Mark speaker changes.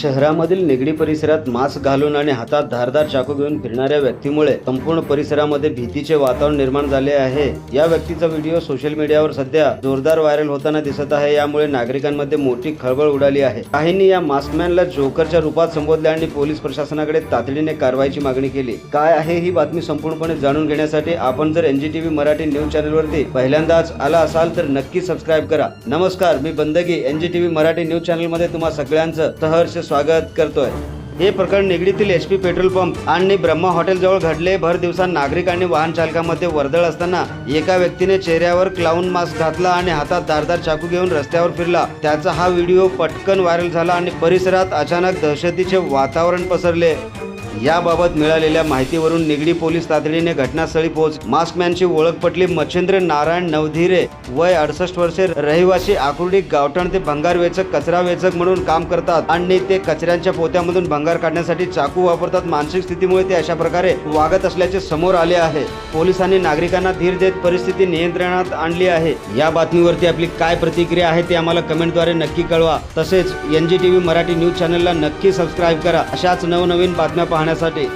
Speaker 1: शहरामधील निगडी परिसरात मास्क घालून आणि हातात धारदार चाकू घेऊन फिरणाऱ्या व्यक्तीमुळे संपूर्ण परिसरामध्ये भीतीचे वातावरण निर्माण झाले आहे. या व्यक्तीचा व्हिडिओ सोशल मीडियावर सध्या जोरदार व्हायरल होताना दिसत आहे. यामुळे नागरिकांमध्ये मोठी खळबळ उडाली आहे. काहींनी या मास्कमॅनला जोकरच्या रूपात संबोधले आणि पोलीस प्रशासनाकडे तातडीने कारवाईची मागणी केली. काय आहे ही बातमी संपूर्णपणे जाणून घेण्यासाठी आपण जर एनजीटीव्ही मराठी न्यूज चॅनलवरती पहिल्यांदाच आला असाल तर नक्की सबस्क्राईब करा. नमस्कार मी बंदगी. एनजीटीव्ही मराठी न्यूज चॅनलमध्ये तुम्हा सगळ्यांचं सहर्ष स्वागत करतोय. हे प्रकरण निगडीतील एच पी पेट्रोल पंप आणि ब्रह्मा हॉटेलजवळ घडले. भर दिवसा नागरिक आणि वाहन चालकामध्ये वर्दळ असताना एका व्यक्तीने चेहऱ्यावर क्लाउन मास्क घातला आणि हातात धारदार चाकू घेऊन रस्त्यावर फिरला. त्याचा हा व्हिडिओ पटकन व्हायरल झाला आणि परिसरात अचानक दहशतीचे वातावरण पसरले. याबाबत मिळालेल्या माहितीवरून निगडी पोलीस तातडीने घटनास्थळी पोहोच. मास्कमॅनची ओळख पटली मच्छिंद्र नारायण नवधिरे. वय अडसष्ट वर्षे रहिवासी आकुर्डी गावठाण ते भंगार वेचक कचरा वेचक म्हणून काम करतात आणि ते कचऱ्यांच्या पोत्यामधून भंगार काढण्यासाठी चाकू वापरतात. मानसिक स्थितीमुळे ते अशा प्रकारे वागत असल्याचे समोर आले आहे. पोलिसांनी नागरिकांना धीर देत परिस्थिती नियंत्रणात आणली आहे. या बातमीवरती आपली काय प्रतिक्रिया आहे ते आम्हाला कमेंटद्वारे नक्की कळवा. तसेच एनजी टीव्ही मराठी न्यूज चॅनलला नक्की सबस्क्राईब करा. अशाच नवनवीन बातम्या nessa daí.